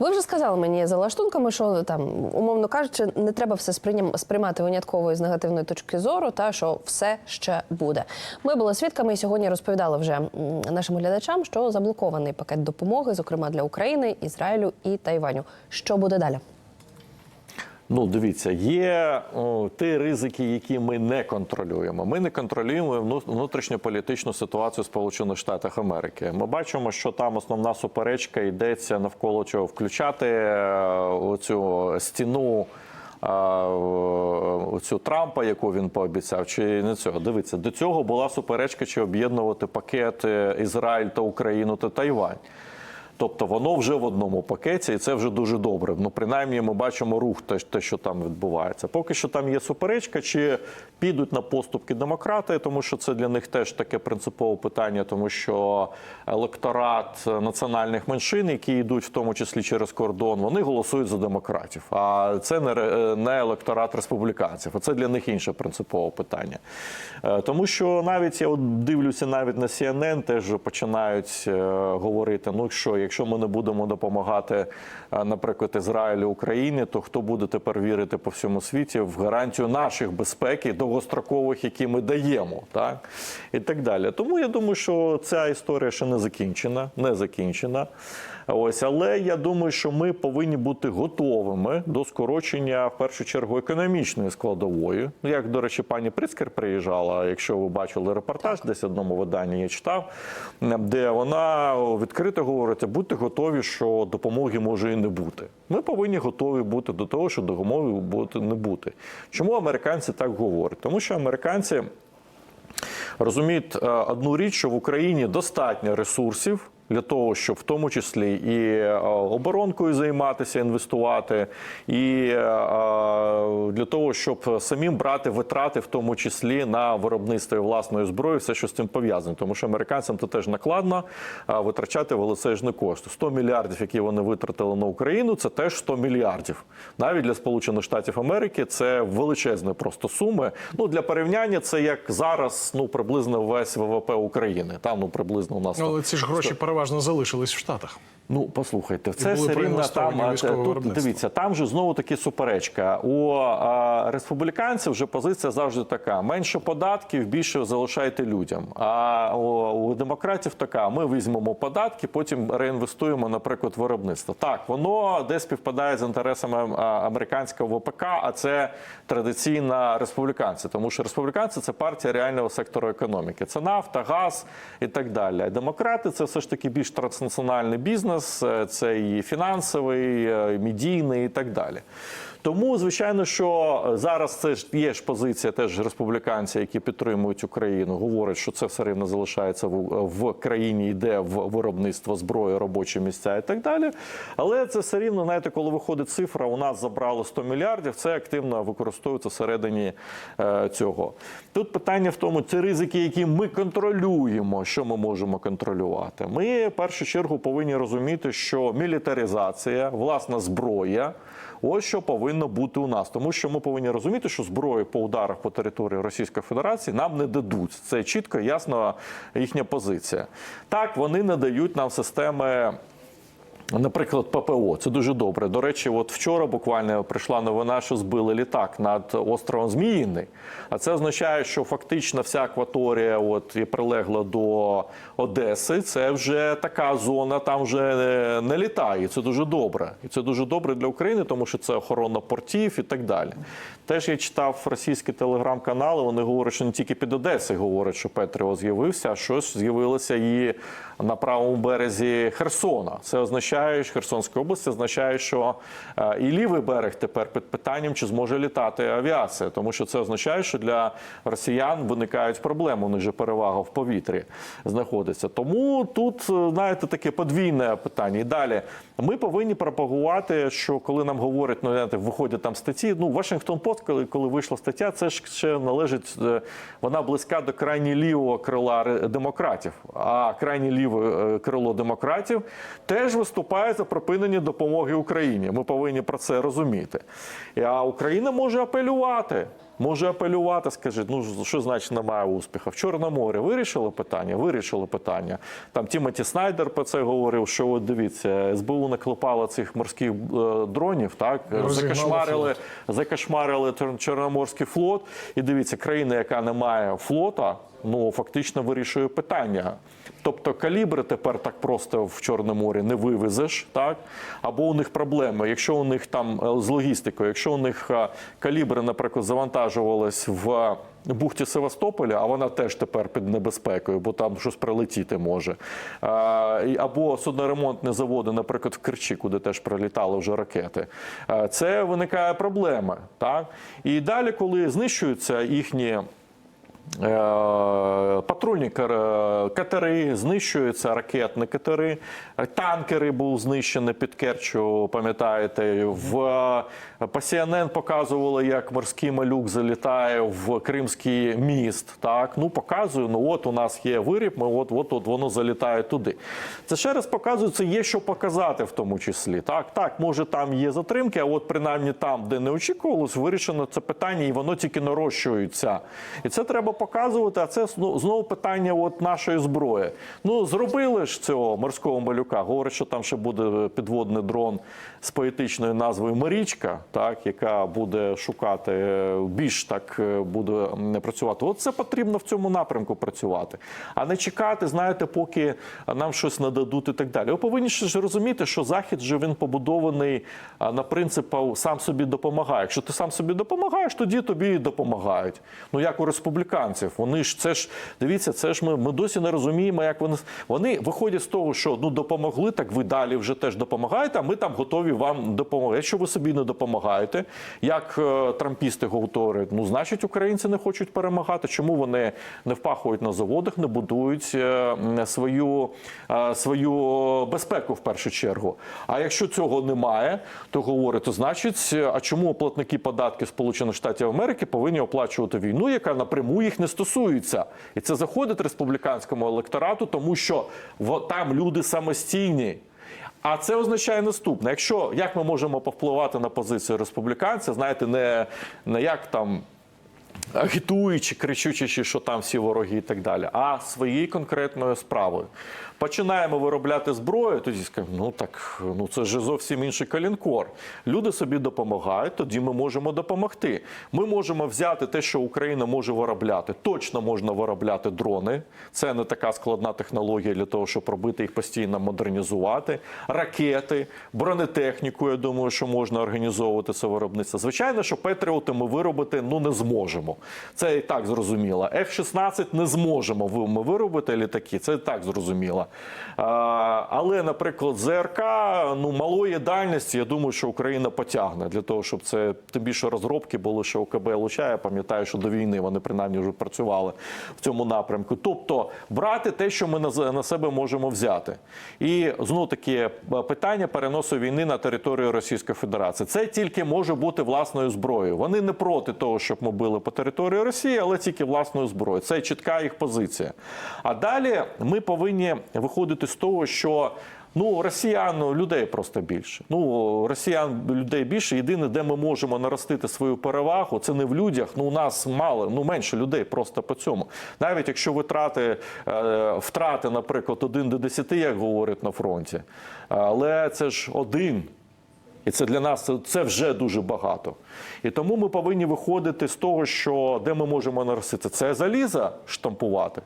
Ви вже сказали мені за лаштунками, що там, умовно кажучи, не треба все сприймати винятково з негативної точки зору, та що все ще буде. Ми були свідками і сьогодні розповідали вже нашим глядачам, що заблокований пакет допомоги, зокрема для України, Ізраїлю і Тайваню. Що буде далі? Ну, дивіться, є о, ті ризики, які ми не контролюємо. Ми не контролюємо вну- внутрішньополітичну ситуацію Сполучених Штатах Америки. Ми бачимо, що там основна суперечка йдеться навколо чого включати е, оцю стіну. е, Оцю Трампа, яку він пообіцяв, чи не цього. Дивіться, до цього була суперечка, чи об'єднувати пакет е, Ізраїль та Україну та Тайвань. Тобто воно вже в одному пакеті, і це вже дуже добре. Ну, принаймні, ми бачимо рух, те, те, що там відбувається. Поки що там є суперечка, чи підуть на поступки демократи, тому що це для них теж таке принципове питання, тому що електорат національних меншин, які йдуть в тому числі через кордон, вони голосують за демократів. А це не, електорат республіканців. А це для них інше принципове питання. Е, Тому що навіть я от дивлюся навіть на CNN, теж починають е, говорити: ну що, якщо ми не будемо допомагати, е, наприклад, Ізраїлю Україні, то хто буде тепер вірити по всьому світі в гарантію наших безпеки довгострокових, які ми даємо, так і так далі. Тому я думаю, що ця історія ще не закінчена, не закінчена. Ось, але я думаю, що ми повинні бути готовими до скорочення в першу чергу економічної складової. Ну, як до речі, пані Прицкер приїжджала. Якщо ви бачили репортаж, десь одному виданні я читав, де вона відкрито говорить: будьте готові, що допомоги може і не бути. Ми повинні готові бути до того, що допомоги бути не бути. Чому американці так говорять? Тому що американці розуміють е, одну річ, що в Україні достатньо ресурсів. Для того, щоб в тому числі і е, оборонкою займатися, інвестувати, і е, для того, щоб самим брати витрати, в тому числі на виробництво власної зброї, все, що з цим пов'язано. Тому що американцям це теж накладно е, витрачати величезні кошти. 100 мільярдів, які вони витратили на Україну, це теж 100 мільярдів. Навіть для Сполучених Штатів Америки це величезні просто суми. Ну для порівняння, це як зараз ну приблизно весь ВВП України. Там ну приблизно у нас там Але ці ж гроші переважно залишились в Штатах. Ну, послухайте, це все рівно там. Тут дивіться, там же знову таки суперечка. У а, республіканців вже позиція завжди така: менше податків, більше залишайте людям. А у, у демократів така: ми візьмемо податки, потім реінвестуємо, наприклад, в виробництво. Так, воно десь співпадає з інтересами американського ВПК, а це традиційна республіканці, тому що республіканці це партія реального сектору економіки. Це нафта, газ і так далі. Демократи це все ж таки більш транснаціональний бізнес, е, це і фінансовий, е, і медійний і так далі. Тому, звичайно, що зараз це ж є ж позиція теж республіканців, які підтримують Україну, говорять, що це все рівно залишається в, в країні, йде в виробництво зброї, робочі місця і так далі. Але це все рівно, знаєте, коли виходить цифра, у нас забрали 100 мільярдів, це активно використовується всередині е, цього. Тут питання в тому, це ризики, які ми контролюємо, що ми можемо контролювати. Ми в першу чергу повинні розуміти, що мілітаризація, власна зброя. Ось що повинно бути у нас, тому що ми повинні розуміти, що зброю по ударах по території Російської Федерації нам не дадуть. Це чітко ясна їхня позиція. Так, вони не дають нам системи. Наприклад, ППО це дуже добре. До речі, от вчора буквально прийшла новина, що збили літак над островом Зміїний. А це означає, що фактично вся акваторія, от і прилегла до Одеси, це вже така зона, там вже не, не літає. Це дуже добре. І це дуже добре для України, тому що це охорона портів і так далі. Теж я читав російські телеграм-канали. Вони говорять, що не тільки під Одесою говорять, що Петріо з'явився, а щось з'явилося і на правому березі Херсона. Це означає, що Херсонська область означає, що і лівий берег тепер під питанням, чи зможе літати авіація, тому що це означає, що для росіян виникають проблеми. У них же перевага в повітрі знаходиться. Тому тут, е, знаєте, таке подвійне питання. І далі ми повинні пропагувати, що коли нам говорять, ну знаєте, виходять там статті. Ну, Вашингтон Пост, коли, коли вийшла стаття, це ж ще належить, е, вона близька до крайні лівого крила демократів. А крайні ліве е, крило демократів теж виступає за припинення допомоги Україні. Ми повинні про це розуміти. А Україна може апелювати. Може апелювати, скажіть, ну що значить немає успіху? В Чорному морі вирішили питання? Вирішили питання. Там Тімоті Снайдер про це говорив, що от дивіться, СБУ наклепала цих морських е, дронів, так закошмарили, закошмарили Чорноморський флот. І дивіться, країна, яка не має флота, ну фактично вирішує питання. Тобто калібри тепер так просто в Чорному морі не вивезеш, так? Або у них проблеми. Якщо у них там е, з логістикою, якщо у них е, калібри, наприклад, завантажувались в бухті Севастополя, а вона теж тепер під небезпекою, бо там щось прилетіти може. Або судноремонтні заводи, наприклад, в Керчі, куди теж прилітали вже ракети. Це виникає проблема. Так? І далі, коли знищуються їхні Патрульні катери знищуються, ракетні катери, танкери був знищений під Керчу, пам'ятаєте. В е, по CNN показували, як морський малюк залітає в Кримський міст. Так, ну показую, ну от у нас є виріб, ми от, от, от воно залітає туди. Це ще раз показує, це є що показати в тому числі. Так, так, може там є затримки, а от принаймні там, де не очікувалось, вирішено це питання, і воно тільки нарощується. І це треба показувати. А це зно- знову питання от нашої зброї. Ну зробили ж цього морського малюка. Говорять, що там ще буде підводний дрон з поетичною назвою Марічка, так яка буде шукати е, більш так е, буде м, працювати. От це потрібно в цьому напрямку працювати, а не чекати, знаєте, поки нам щось нададуть і так далі. Ви повинні ж розуміти, що захід же він побудований на принципах сам собі допомагає. Якщо ти сам собі допомагаєш, тоді тобі допомагають. Ну як у республіканців, вони ж це ж дивіться, це ж ми, ми досі не розуміємо, як вони вони виходять з того, що ну допомогли, так ви далі вже теж допомагаєте. А ми там готові вам допомогти. Якщо ви собі не допомагаєте, як е, трампісти говорять, ну значить українці не хочуть перемагати. Чому вони не впахують на заводах, не будують е, свою, е, свою безпеку в першу чергу? А якщо цього немає, то говорять, то значить, а чому платники податків Сполучених Штатів Америки повинні оплачувати війну, яка напряму їх не стосується? І це заходить республіканському електорату, тому що там люди самостійні. А це означає наступне: якщо як ми можемо повпливати на позицію республіканця, знаєте, не, не як там. Агітуючи, кричучи, що там всі вороги і так далі, а своєю конкретною справою. Починаємо виробляти зброю, тоді скажемо, ну так ну це ж зовсім інший калінкор. Люди собі допомагають, тоді ми можемо допомогти. Ми можемо взяти те, що Україна може виробляти. Точно можна виробляти дрони. Це не така складна технологія для того, щоб робити їх постійно модернізувати. Ракети, бронетехніку. Я думаю, що можна організовувати це виробництво. Звичайно, що Петріоти ми виробити ну не зможемо. Це і так зрозуміло. F-16 не зможемо ми виробити літаки. Це і так зрозуміло. Але, наприклад, ЗРК ну малої дальності. Я думаю, що Україна потягне для того, щоб це тим більше розробки були ще у КБ Луча. Я пам'ятаю, що до війни вони принаймні вже працювали в цьому напрямку. Тобто брати те, що ми на, себе можемо взяти. І знову таки питання переносу війни на територію Російської Федерації. Це тільки може бути власною зброєю. Вони не проти того, щоб ми били по території Росії, але тільки власною зброєю. Це чітка їх позиція. А далі ми повинні виходити з того, що. Ну, росіян людей просто більше. Ну, росіян людей більше. Єдине, де ми можемо наростити свою перевагу, це не в людях. Ну, у нас мало, ну менше людей просто по цьому. Навіть якщо витрати е, втрати, наприклад, один до 10, як говорять на фронті, але це ж один. І це для нас це вже дуже багато. І тому ми повинні виходити з того, що де ми можемо наростити. Це заліза штампувати.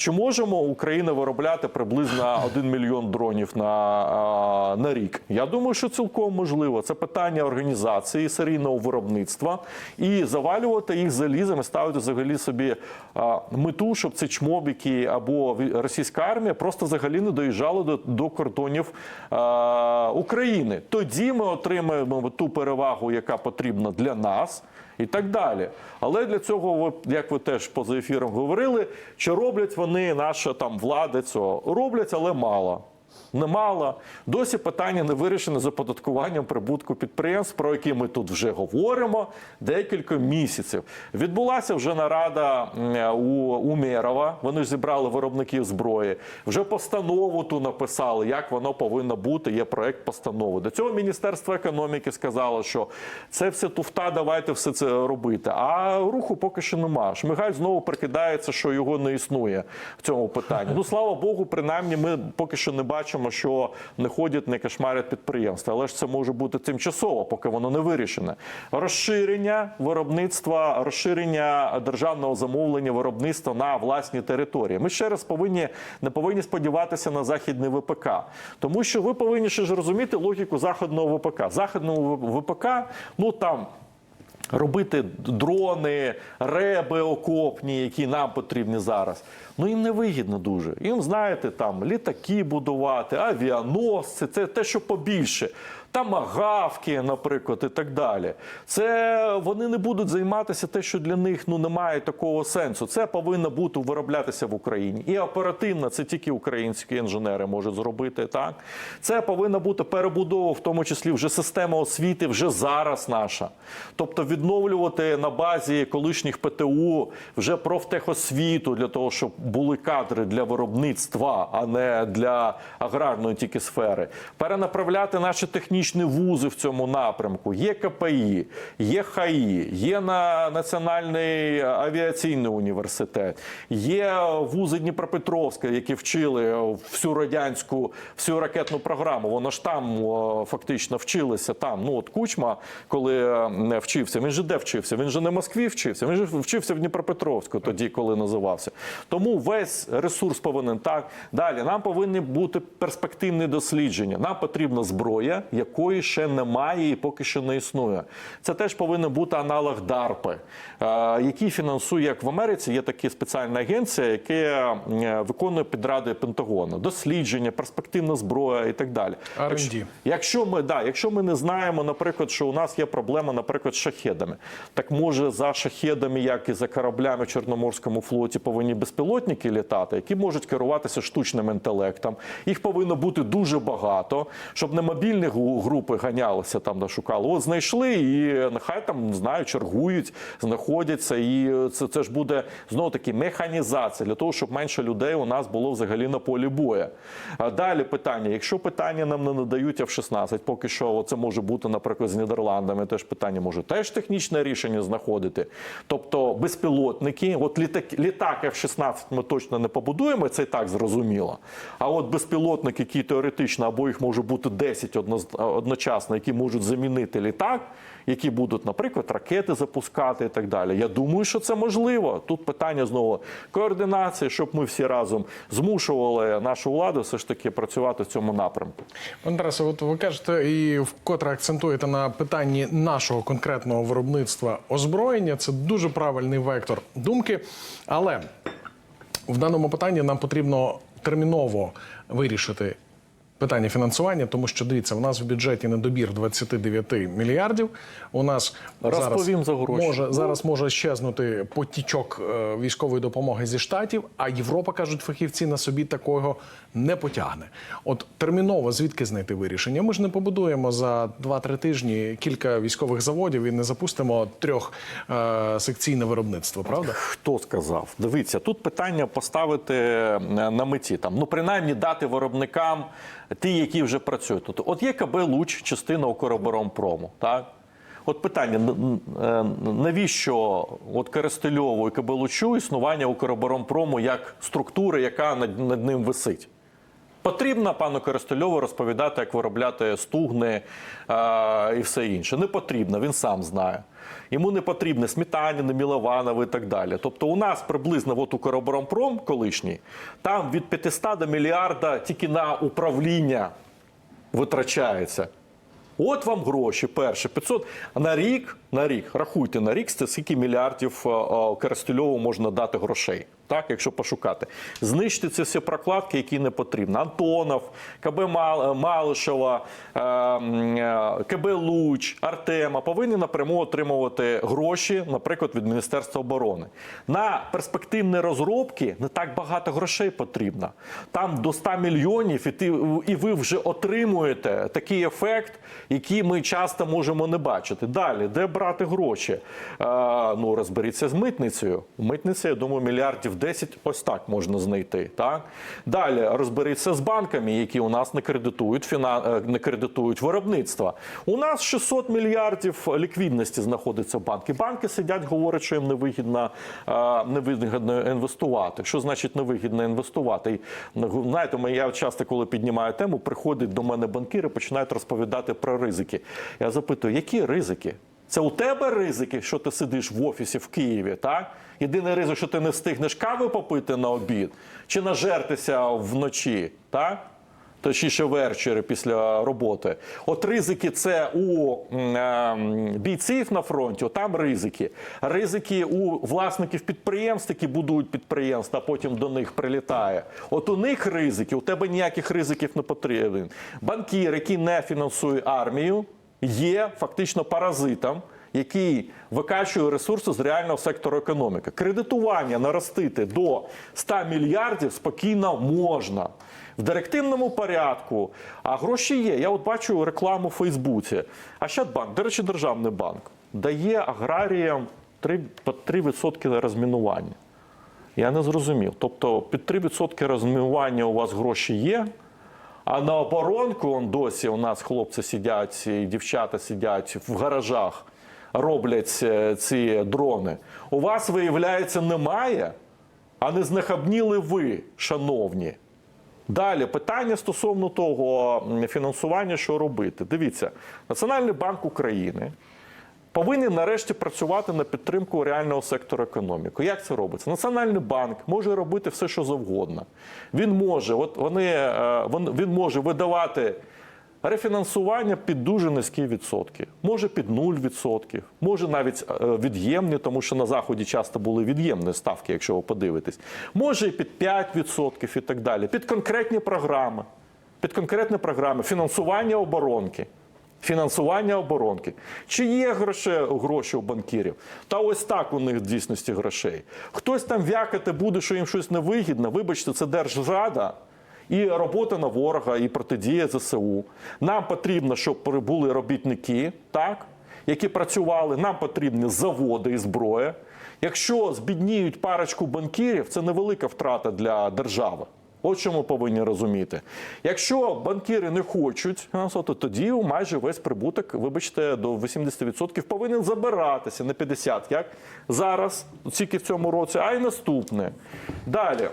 Чи можемо Україна виробляти приблизно 1 мільйон дронів на, на рік? Я думаю, що цілком можливо. Це питання організації серійного виробництва і завалювати їх залізом і ставити взагалі собі мету, щоб ці чмобіки або російська армія просто взагалі не доїжджали до, до кордонів України. Тоді ми отримаємо ту перевагу, яка потрібна для нас. І так далі. Але для цього, як ви теж поза ефіром говорили, чи роблять вони, наша там влада цього роблять, але мало. Немало. Досі питання не вирішене з оподаткуванням прибутку підприємств, про які ми тут вже говоримо декілька місяців. Відбулася вже нарада у Умєрова. Вони ж зібрали виробників зброї. Вже постанову ту написали, як воно повинно бути. Є проект постанови. До цього Міністерство економіки сказало, що це все туфта, давайте все це робити. А руху поки що немає. Шмигаль знову прикидається, що його не існує в цьому питанні. Ну слава Богу, принаймні ми поки що не бачимо, що не ходять, не кошмарять підприємства. Але ж це може бути тимчасово, поки воно не вирішене. Розширення виробництва, розширення державного замовлення виробництва на власній території. Ми ще раз повинні не повинні сподіватися на західний ВПК, тому що ви повинні ще ж розуміти логіку західного ВПК. Західного ВПК, ну там. Робити дрони, реби окопні, які нам потрібні зараз. Ну їм не вигідно дуже. Їм, знаєте, там літаки будувати, авіаносці, це те, що побільше. Тамагавки, наприклад, і так далі. Це вони не будуть займатися те, що для них ну немає такого сенсу. Це повинно бути вироблятися в Україні. І оперативно це тільки українські інженери можуть зробити. Так це повинна бути перебудова, в тому числі вже система освіти, вже зараз наша. Тобто відновлювати на базі колишніх ПТУ вже профтехосвіту для того, щоб були кадри для виробництва, а не для аграрної тільки сфери. Перенаправляти наші технічні вузи в цьому напрямку. Є КПІ, є ХАІ, є на Національний авіаційний університет, є вузи Дніпропетровська, які вчили всю радянську, всю ракетну програму. Воно ж там фактично вчилися. Там ну от Кучма, коли е, вчився, він же де вчився? Він же не в Москві вчився, він же вчився в Дніпропетровську, тоді, коли називався. Тому весь ресурс повинен так. Далі нам повинні бути перспективні дослідження. Нам потрібна зброя, якої ще немає і поки що не існує. Це теж повинен бути аналог DARPA, е, який фінансує, як в Америці, є така спеціальна агенція, яка е, виконує підради Пентагону. Дослідження, перспективна зброя і так далі. Якщо- Якщо ми, да, якщо ми не знаємо, наприклад, що у нас є проблема, наприклад, з шахедами, так може за шахедами, як і за кораблями в Чорноморському флоті, повинні безпілотники літати, які можуть керуватися штучним інтелектом. Їх повинно бути дуже багато, щоб не мобільні групи ганялися там, де шукали. От знайшли і нехай там не знаю, чергують, знаходяться. І це, це ж буде знову таки механізація для того, щоб менше людей у нас було взагалі на полі бою. Далі питання: якщо питання нам не надають F-16, поки що це може бути, наприклад, з Нідерландами, теж питання може теж технічне рішення знаходити. Тобто безпілотники, от літак, літак F-16 ми точно не побудуємо, це і так зрозуміло. А от безпілотники, які теоретично або їх може бути 10 одноз- одночасно, які можуть замінити літак, які будуть, наприклад, ракети запускати і так далі. Я думаю, що це можливо. Тут питання знову координації, щоб ми всі разом змушували нашу владу все ж таки працювати в цьому напрямку. Тарасе, от ви кажете і вкотре акцентуєте на питанні нашого конкретного виробництва озброєння. Це дуже правильний вектор думки. Але в даному питанні нам потрібно терміново вирішити питання фінансування, тому що дивіться, у нас в бюджеті недобір 29 мільярдів. У нас Розповім зараз за гроші. може зараз може щезнути потічок е, військової допомоги зі штатів, а Європа кажуть фахівці на собі такого не потягне. От терміново звідки знайти вирішення? Ми ж не побудуємо за 2-3 тижні кілька військових заводів і не запустимо трьох е, секційне виробництво, правда? Хто сказав? Дивіться, тут питання поставити е, на меті там, ну принаймні дати виробникам ті, які вже працюють. Тобто, от є КБ Луч, частина Укроборонпрому, так? От питання: е, навіщо от Коростельову і КБ Лучу існування Укроборонпрому як структури, яка над ним висить? Потрібно пану Коростельову розповідати, як виробляти стугни е, і все інше. Не потрібно, він сам знає. Йому не потрібні Сметаніни, Мілованов і так далі. Тобто у нас приблизно от Укроборонпром колишній, там від 500 до мільярда тільки на управління витрачається. От вам гроші. Перше 500 на рік. На рік рахуйте на рік, це скільки мільярдів е, е, Коростельову можна дати грошей. Так, якщо пошукати, знищити ці всі прокладки, які не потрібні. Антонов, КБ Малишева, е, е, КБ Луч, Артема повинні напряму отримувати гроші, наприклад, від Міністерства оборони. На перспективні розробки не так багато грошей потрібно. Там до 100 мільйонів, і, ти, і ви вже отримуєте такий ефект, який ми часто можемо не бачити. Далі, де брати гроші? Е, ну, розберіться з митницею. Митниця, я думаю, мільярдів 10 ось так можна знайти. Так? Далі розберіться з банками, які у нас не кредитують, фіна... е, не кредитують виробництва. У нас 600 мільярдів ліквідності знаходиться в банки. Банки сидять, говорять, що їм невигідно, е, невигідно інвестувати. Що значить невигідно інвестувати? Ну, знаєте, я часто, коли піднімаю тему, приходять до мене банкіри, починають розповідати про ризики. Я запитую, які ризики? Це у тебе ризики, що ти сидиш в офісі в Києві, так? Єдиний ризик, що ти не встигнеш кави попити на обід чи нажертися вночі, так? Точніше ввечері після роботи. От ризики це у е, бійців на фронті, там ризики. Ризики у власників підприємств, які будують підприємства, а потім до них прилітає. От у них ризики, у тебе ніяких ризиків не потрібен. Банкір, який не фінансує армію, є фактично паразитом, який викачує ресурси з реального сектору економіки. Кредитування наростити до 100 мільярдів спокійно можна. В директивному порядку, а гроші є. Я от бачу рекламу в Фейсбуці. Ощадбанк, до речі, державний банк, дає аграріям 3, по 3% розмінування. Я не зрозумів. Тобто під 3% розмінування у вас гроші є, а на оборонку он досі у нас хлопці сидять і дівчата сидять в гаражах, роблять е, ці дрони. У вас, виявляється, немає, а не знахабніли ви, шановні. Далі питання стосовно того фінансування, що робити. Дивіться, Національний банк України повинен нарешті працювати на підтримку реального сектору економіки. Як це робиться? Національний банк може робити все, що завгодно. Він може, от вони, е, він може видавати. Рефінансування під дуже низькі відсотки, може під 0%, може навіть е, від'ємні, тому що на заході часто були від'ємні ставки, якщо ви подивитесь. Може і під 5% і так далі. Під конкретні програми, під конкретні програми фінансування оборонки. Фінансування оборонки. Чи є гроші, гроші у банкірів? Та ось так у них в дійсності грошей. Хтось там вякати буде, що їм щось невигідно. Вибачте, це держрада. І робота на ворога, і протидія ЗСУ. Нам потрібно, щоб були робітники, так, які працювали. Нам потрібні заводи і зброя. Якщо збідніють парочку банкірів, це невелика втрата для держави. От що ми повинні розуміти. Якщо банкіри не хочуть, то тоді майже весь прибуток, вибачте, до 80% повинен забиратися на 50%, як зараз, тільки в цьому році, а й наступне. Далі.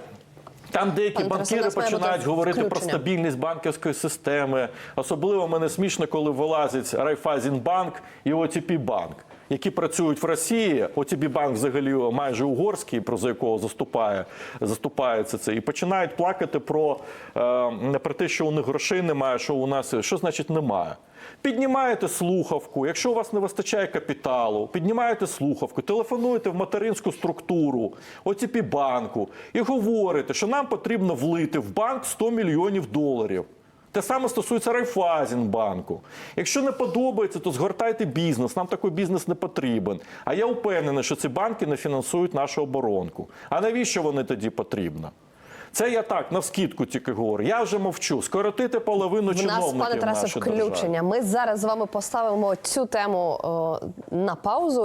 Там деякі Пан банкіри починають говорити говорити про стабільність банківської системи. Особливо мене смішно, коли вилазить Райфайзенбанк і ОТП банк. Які працюють в Росії, ОТБ банк взагалі майже угорський, про за якого заступає, заступається це, і починають плакати про, е, про те, що у них грошей немає, що у нас що значить немає. Піднімаєте слухавку, якщо у вас не вистачає капіталу, піднімаєте слухавку, телефонуєте в материнську структуру ОТП банку і говорите, що нам потрібно влити в банк 100 мільйонів доларів. Те саме стосується Райфайзенбанку. Якщо не подобається, то згортайте бізнес. Нам такий бізнес не потрібен. А я впевнений, що ці банки не фінансують нашу оборонку. А навіщо вони тоді потрібно? Це я так навскідку тільки говорю. Я вже мовчу. Скоротити половину В нас, пане Тарасе, включення. Ми зараз з вами поставимо цю тему о, на паузу